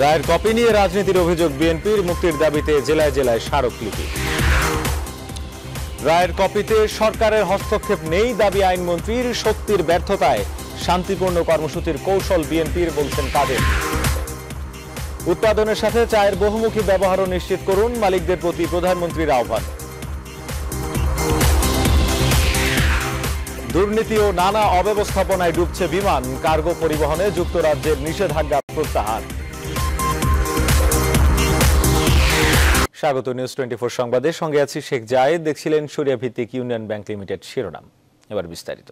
রায়ের কপি নিয়ে রাজনীতির অভিযোগ বিএনপির, মুক্তির দাবিতে জেলায় জেলায় স্মারকলিপি। রায়ের কপিতে সরকারের হস্তক্ষেপ নেই দাবি আইনমন্ত্রীর শক্তির ব্যর্থতায় শান্তিপূর্ণ কর্মসূচির কৌশল বিএনপির বলছেন কাদের। উৎপাদনের সাথে চায়ের বহুমুখী ব্যবহারও নিশ্চিত করুন মালিকদের প্রতি প্রধানমন্ত্রীর আহ্বান। দুর্নীতি ও নানা অব্যবস্থাপনায় ডুবছে বিমান, কার্গো পরিবহনে যুক্তরাজ্যের নিষেধাজ্ঞা প্রত্যাহার। স্বাগত নিউজ টোয়েন্টি ফোর সংবাদে। সঙ্গে আছি শেখ জায়েদ। দেখছিলেন সরিয়া ভিত্তিক ইউনিয়ন ব্যাংক লিমিটেড শিরোনাম। এবার বিস্তারিত।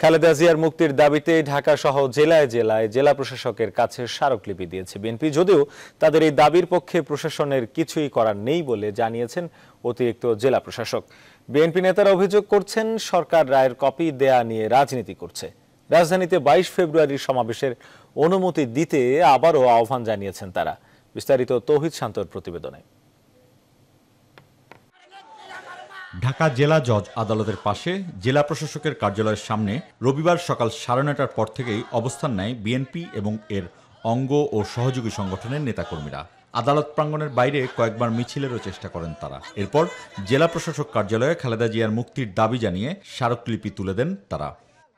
খালেদা জিয়ার মুক্তির দাবিতে ঢাকা সহ জেলায় জেলায় জেলা প্রশাসকের কাছে স্মারকলিপি দিয়েছে বিএনপি। যদিও তাদের এই দাবির পক্ষে প্রশাসনের কিছুই করার নেই বলে জানিয়েছেন অতিরিক্ত জেলা প্রশাসক। বিএনপি নেতারা অভিযোগ করছেন, সরকার রায়ের কপি দেয়া নিয়ে রাজনীতি করছে। রাজধানীতে বাইশ ফেব্রুয়ারির সমাবেশের অনুমতি দিতে আবারও আহ্বান জানিয়েছেন তারা। বিস্তারিত তৌহিদ শান্তর প্রতিবেদনে। ঢাকা জেলা জজ আদালতের পাশে জেলা প্রশাসকের কার্যালয়ের সামনে রবিবার সকাল সাড়ে নটার পর থেকেই অবস্থান নেয় বিএনপি এবং এর অঙ্গ ও সহযোগী সংগঠনের নেতাকর্মীরা। আদালত প্রাঙ্গণের বাইরে কয়েকবার মিছিলেরও চেষ্টা করেন তারা। এরপর জেলা প্রশাসক কার্যালয়ে খালেদা জিয়ার মুক্তির দাবি জানিয়ে স্মারকলিপি তুলে দেন তারা।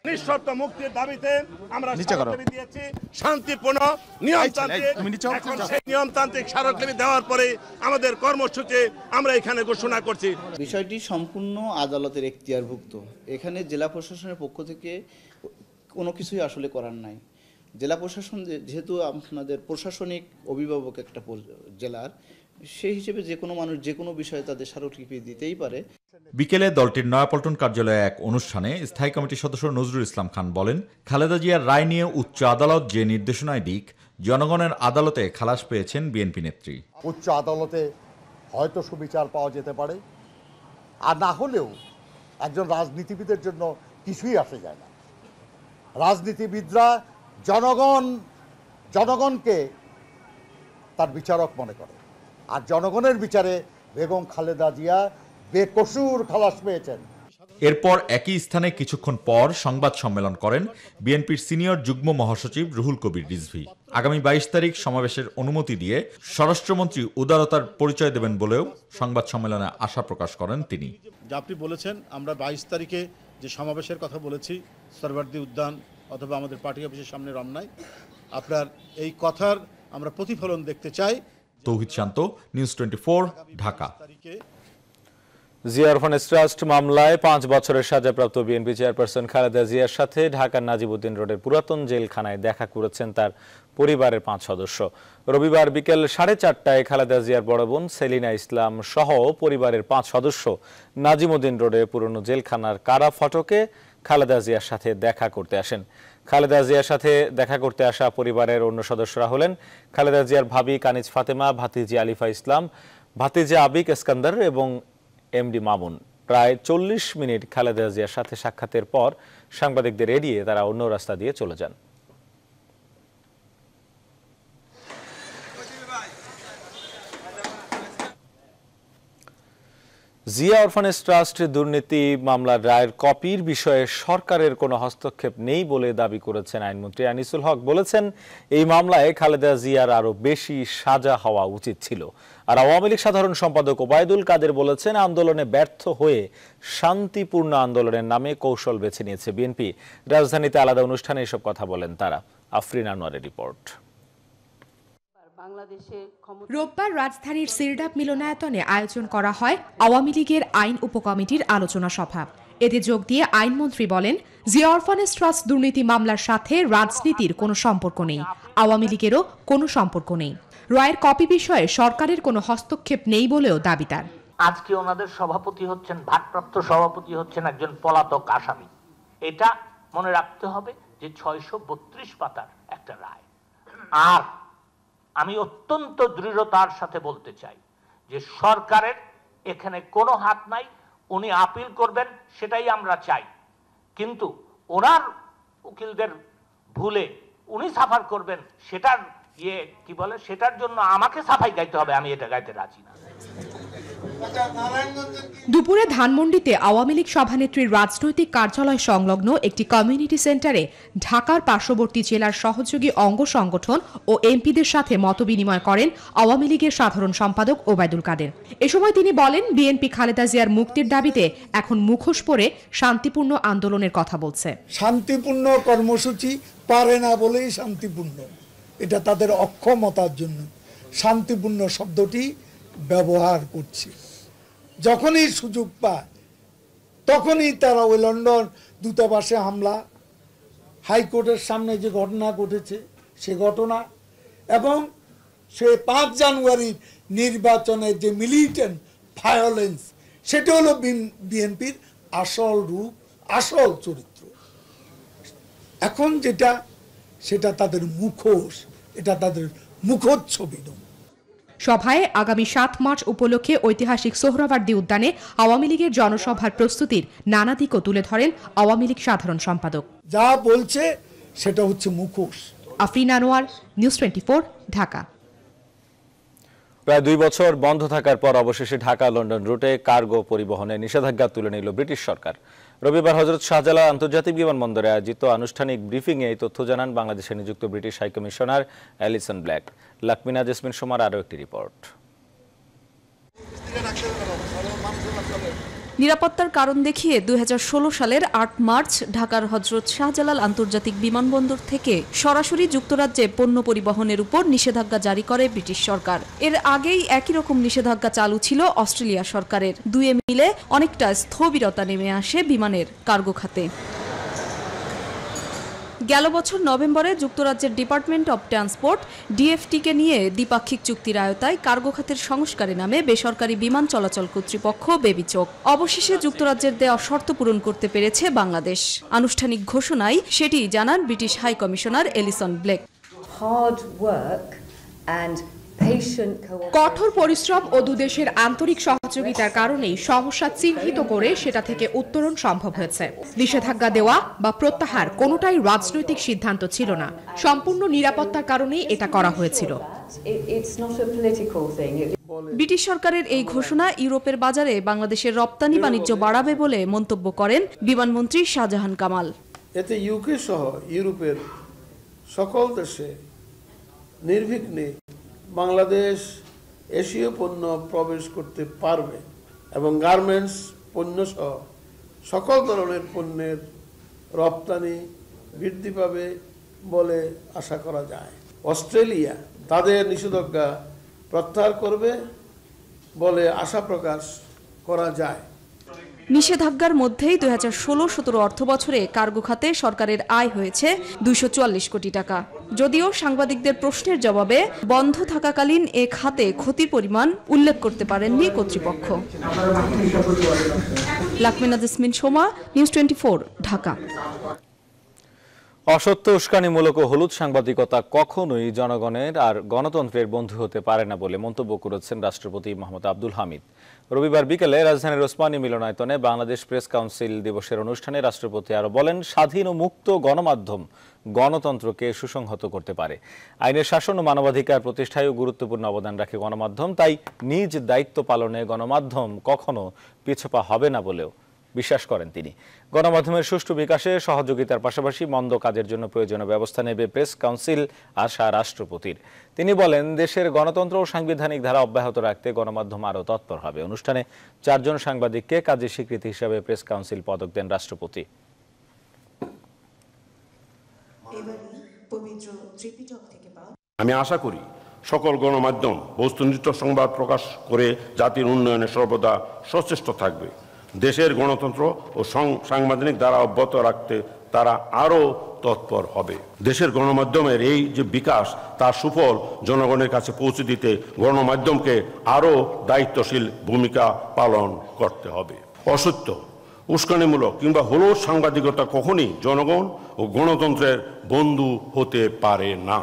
নিঃশর্ত মুক্তির দাবিতে আমরা স্মারকলিপি দিয়েছি শান্তিপূর্ণ নিয়মতান্ত্রিক। এখন সেই নিয়মতান্ত্রিক স্মারকলিপি দেওয়ার পরে আমাদের কর্মসূচি আমরা এখানে ঘোষণা করছি। বিষয়টি সম্পূর্ণ আদালতের এখতিয়ারভুক্ত। এখানে জেলা প্রশাসনের পক্ষ থেকে কোনো কিছুই আসলে করার নাই। জেলা প্রশাসন যে- যেহেতু আপনাদের প্রশাসনিক অভিভাবক একটা জেলার সেই হিসেবে যে কোনো মানুষ যে কোনো বিষয়ে তাদের স্মারকলিপি দিতেই পারে। বিকেলে দলটির নয়াপল্টন কার্যালয়ে এক অনুষ্ঠানে স্থায়ী কমিটির সদস্য নজরুল ইসলাম খান বলেন, খালেদা জিয়ার রায় নিয়ে উচ্চ আদালত যে নির্দেশনায় দিক, জনগণের আদালতে খালাস পেয়েছেন বিএনপি নেত্রী। উচ্চ আদালতে হয়তো সুবিচার পাওয়া যেতে পারে, আর না হলেও একজন রাজনীতিবিদের জন্য কিছুই আসে যায় না। রাজনীতিবিদরা জনগণ, জনগণকে তার বিচারক মনে করে, আর জনগণের বিচারে বেগম খালেদা জিয়া বেকসুর খালাস পেয়েছেন। এরপর একই স্থানে কিছুক্ষণ পর সংবাদ সম্মেলন করেন বিএনপির সিনিয়র যুগ্ম মহাসচিব রুহুল কবির রিজভি। আগামী বাইশ তারিখ সমাবেশের অনুমতি দিয়ে স্বরাষ্ট্রমন্ত্রী উদারতার পরিচয় দেবেন বলেও সংবাদ সম্মেলনে আশা প্রকাশ করেন তিনি। যা আপনি বলেছেন আমরা বাইশ তারিখে যে সমাবেশের কথা বলেছি সরবর্দি উদ্যান অথবা আমাদের পার্টি অফিসের সামনে রমনায় আপনার এই কথার আমরা প্রতিফলন দেখতে চাই। Touhid Shanto news twenty Dhaka. তারিখে জিয়া অরফানেজ ট্রাস্ট মামলায় পাঁচ বছরের সাজাপ্রাপ্ত বিএনপি চেয়ারপারসন খালেদা জিয়ার সাথে ঢাকার নাজিবুদ্দিন রোডের পুরাতন জেলখানায় দেখা করেছেন তার পরিবারের পাঁচ সদস্য। রবিবার বিকেল সাড়ে চারটায় খালেদা জিয়ার বড় বোন সেলিনা ইসলাম সহ পরিবারের পাঁচ সদস্য নাজিমুদ্দিন রোডের পুরনো জেলখানার কারা ফটকে খালেদা জিয়ার সাথে দেখা করতে আসেন। খালেদা জিয়ার সাথে দেখা করতে আসা পরিবারের অন্য সদস্যরা হলেন খালেদা জিয়ার ভাবি কানিজ ফাতেমা, ভাতিজি আলিফা ইসলাম, ভাতিজা আবিক এসকান্দার এবং এমডি মামুন। প্রায় চল্লিশ মিনিট খালেদা জিয়ার সাথে সাক্ষাতের পর সাংবাদিকদের এড়িয়ে তারা অন্য রাস্তা দিয়ে চলে যান। জিয়া অরফানেজ ট্রাস্ট দুর্নীতি মামলার রায়ের কপির বিষয়ে সরকারের কোনো হস্তক্ষেপ নেই বলে দাবি করেছেন আইনমন্ত্রী আনিসুল হক। বলেছেন, এই মামলায় খালেদা জিয়ার আরও বেশি সাজা হওয়া উচিত ছিল। আর আওয়ামী লীগ সাধারণ সম্পাদক ওবায়দুল কাদের বলেছেন আন্দোলনে ব্যর্থ হয়ে শান্তিপূর্ণ আন্দোলনের নামে কৌশল বেছে নিয়েছে বিএনপি। রাজধানীতে আলাদা অনুষ্ঠানে এসব কথা বলেন তারা। আফরিন আনোয়ারের রিপোর্ট। রোববার রাজধানীর সিরডাপ মিলনায়তনে আয়োজন করা হয় আওয়ামী লীগের আইন উপকমিটির আলোচনা সভা। এতে যোগ দিয়ে আইনমন্ত্রী বলেন জিয়া অরফানেজ ট্রাস্ট দুর্নীতি মামলার সাথে রাজনীতির কোনো সম্পর্ক নেই। আওয়ামী লীগেরও কোনো সম্পর্ক নেই। রায়ের কপি বিষয়ে সরকারের কোনো হস্তক্ষেপ নেই বলেও দাবি তার। আজকে ওনাদের সভাপতি হচ্ছেন, ভারপ্রাপ্ত সভাপতি হচ্ছেন একজন পলাতক আসামি। এটা মনে রাখতে হবে যে ছয়শো বত্রিশ পাতার একটা রায়। আর আমি অত্যন্ত দৃঢ়তার সাথে বলতে চাই যে সরকারের এখানে কোনো হাত নাই, উনি আপিল করবেন সেটাই আমরা চাই। কিন্তু ওনার উকিলদের ভুলে উনি সাফার করবেন সেটার ইয়ে কি বলে সেটার জন্য আমাকে সাফাই গাইতে হবে আমি এটা গাইতে রাজি না। দুপুরে ধানমন্ডিতে আওয়ামী লীগ সভানেত্রীর রাজনৈতিক কার্যালয় সংলগ্ন একটি কমিউনিটি সেন্টারে ঢাকার পার্শ্ববর্তী জেলার সহযোগী অঙ্গ সংগঠন ও এমপিদের সাথে মতবিনিময় করেন আওয়ামী লীগের সাধারণ সম্পাদক ওবায়দুল কাদের। এ সময় তিনি বলেন বিএনপি খালেদা জিয়ার মুক্তির দাবিতে এখন মুখোশ পরে শান্তিপূর্ণ আন্দোলনের কথা বলছে। শান্তিপূর্ণ কর্মসূচি পারে না বলেই শান্তিপূর্ণ। এটা তাদের অক্ষমতার জন্য। শান্তিপূর্ণ শব্দটি ব্যবহার করছে। যখনই সুযোগ পায়, তখনই তারা ওই লন্ডন দূতাবাসে হামলা, হাইকোর্টের সামনে যে ঘটনা ঘটেছে, সে ঘটনা এবং সে পাঁচ জানুয়ারির নির্বাচনের যে মিলিটেন্ট ভায়োলেন্স সেটা হলো বিএনপির আসল রূপ, আসল চরিত্র। এখন যেটা, সেটা তাদের মুখোশ। এটা তাদের মুখোচ্ছবি নয়। সভায় আগামী সাত মার্চ উপলক্ষে ঐতিহাসিক সোহরাওয়ার্দী উদ্যানে আওয়ামী লীগের জনসভার প্রস্তুতির নানা দিকও তুলে ধরেন আওয়ামী লীগ সাধারণ সম্পাদক। যা বলছে সেটা হচ্ছে মুখোশ। Afrin Anwar news twenty Dhaka. প্রায় দুই বছর বন্ধ থাকার পর অবশেষে ঢাকা লন্ডন রুটে কার্গো পরিবহনে নিষেধাজ্ঞা তুলে নিল ব্রিটিশ সরকার। রবিবার হজরত শাহজালা আন্তর্জাতিক বিমানবন্দরে আয়োজিত আনুষ্ঠানিক ব্রিফিংয়ে এই তথ্য জানান বাংলাদেশে নিযুক্ত British high commissioner Alison Blake. Lakmina Jesmin সোমার আরও একটি রিপোর্ট। নিরাপত্তার কারণ দেখিয়ে দুই সালের আট মার্চ ঢাকার হজরত শাহজালাল আন্তর্জাতিক বিমানবন্দর থেকে সরাসরি যুক্তরাজ্যে পণ্য পরিবহনের উপর নিষেধাজ্ঞা জারি করে ব্রিটিশ সরকার। এর আগেই একই রকম নিষেধাজ্ঞা চালু ছিল অস্ট্রেলিয়া সরকারের। দুয়ে মিলে অনেকটা স্থবিরতা নেমে আসে বিমানের কার্গো খাতে। গেল বছর নভেম্বরে যুক্তরাজ্যের ডিপার্টমেন্ট অব ট্রান্সপোর্ট, ডিএফটিকে নিয়ে দ্বিপাক্ষিক চুক্তির আয়তায় কার্গো খাতের সংস্কারে নামে বেসরকারি বিমান চলাচল কর্তৃপক্ষ বেবিচোক। অবশেষে যুক্তরাজ্যের দেওয়া শর্ত পূরণ করতে পেরেছে বাংলাদেশ। আনুষ্ঠানিক ঘোষণায় সেটি জানান British high commissioner Alison Blake. Hard work and কঠোর পরিশ্রম ও দুদেশের আন্তরিক সহযোগিতার কারণেই সমস্যা চিহ্নিত করে সেটা থেকে উত্তরণ সম্ভব হয়েছে। নিষেধাজ্ঞা দেওয়া বা প্রত্যাহার কোনোটাই রাজনৈতিক সিদ্ধান্ত ছিল না। সম্পূর্ণ নিরাপত্তার কারণেই এটা করা হয়েছিল। ব্রিটিশ সরকারের এই ঘোষণা ইউরোপের বাজারে বাংলাদেশের রপ্তানি বাণিজ্য বাড়াবে বলে মন্তব্য করেন বিমানমন্ত্রী শাহজাহান কামাল। এতে ইউকে সহ ইউরোপের সকল দেশে নির্বিঘ্নে বাংলাদেশ এশীয় পণ্য প্রবেশ করতে পারবে এবং গার্মেন্টস পণ্য সহ সকল ধরনের পণ্যের রপ্তানি বৃদ্ধি পাবে বলে আশা করা যায়। অস্ট্রেলিয়া তাদের নিষেধাজ্ঞা প্রত্যাহার করবে বলে আশা প্রকাশ করা যায়। নিষেধাজ্ঞার মধ্যেই দুই হাজার ষোলো সতেরো অর্থ বছরে কার্গো খাতে সরকারের আয় হয়েছে দুইশো চুয়াল্লিশ কোটি টাকা। যদিও সাংবাদিকদের প্রশ্নের জবাবে বন্ধ থাকাকালীন এ খাতে ক্ষতির পরিমাণ উল্লেখ করতে পারেননি কর্তৃপক্ষ। Lakmina Jesmin Soma, news twenty Dhaka. অসত্য, উস্কানিমূলক ও হলুদ সাংবাদিকতা কখনোই জনগণের আর গণতন্ত্রের বন্ধু হতে পারে না বলে মন্তব্য করেছেন রাষ্ট্রপতি মোহাম্মদ আব্দুল হামিদ। রবিবার বিকেলে রাজধানীর ওসমানী মিলনায়তনে বাংলাদেশ প্রেস কাউন্সিল দিবসের অনুষ্ঠানে রাষ্ট্রপতি আরও বলেন, স্বাধীন ও মুক্ত গণমাধ্যম গণতন্ত্রকে সুসংহত করতে পারে। আইনের শাসন ও মানবাধিকার প্রতিষ্ঠায়ও গুরুত্বপূর্ণ অবদান রাখে গণমাধ্যম, তাই নিজ দায়িত্ব পালনে গণমাধ্যম কখনো পিছপা হবে না বলেও বিশ্বাস করেন তিনি। গণমাধ্যমের সুষ্ঠু বিকাশে সহযোগিতার পাশাপাশি মন্দ কাজের জন্য প্রয়োজনীয় ব্যবস্থা নেবে প্রেস কাউন্সিল আশা রাষ্ট্রপতির। তিনি বলেন দেশের গণতন্ত্র ও সাংবিধানিক ধারা অব্যাহত রাখতে গণমাধ্যম আরও তৎপর হবে। অনুষ্ঠানে চারজন সাংবাদিককে কাজের স্বীকৃতি হিসাবে প্রেস কাউন্সিল পদক দেন রাষ্ট্রপতি। আমি আশা করি সকল গণমাধ্যম বস্তুনিষ্ঠ সংবাদ প্রকাশ করে জাতির উন্নয়নে সর্বদা সচেষ্ট থাকবে। দেশের গণতন্ত্র ও সাংবিধানিক দ্বারা অব্যাহত রাখতে তারা আরও তৎপর হবে। দেশের গণমাধ্যমের এই যে বিকাশ, তার সুফল জনগণের কাছে পৌঁছে দিতে গণমাধ্যমকে আরও দায়িত্বশীল ভূমিকা পালন করতে হবে। অসত্য, উস্কানিমূলক কিংবা হলো সাংবাদিকতা কখনই জনগণ ও গণতন্ত্রের বন্ধু হতে পারে না।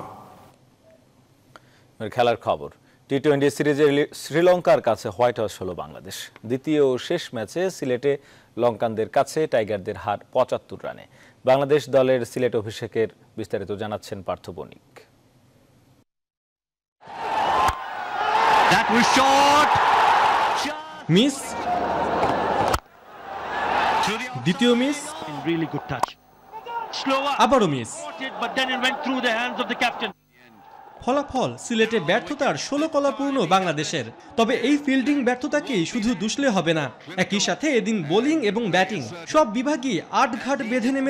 খেলার খবর। টি টোয়েন্টি সিরিজে শ্রীলঙ্কার কাছে হোয়াইট হাউস হলো বাংলাদেশ। দ্বিতীয় ও শেষ ম্যাচে সিলেটে লঙ্কানদের কাছে টাইগারদের হার পঁচাত্তর রানে। বাংলাদেশ দলের সিলেট অভিষেকের বিস্তারিত জানাচ্ছেন পার্থ বণিক। মিস? দ্বিতীয় মিস? আবারও মিস। ফলাফল সিলেটে ব্যর্থতার ষোলো কলাপূর্ণ বাংলাদেশের। তবে এই ফিল্ডিং ব্যর্থতাকেই শুধু দুষলে হবে না। একই সাথে এদিন বোলিং এবং ব্যাটিং সব বিভাগই আট ঘাট বেঁধে নেমে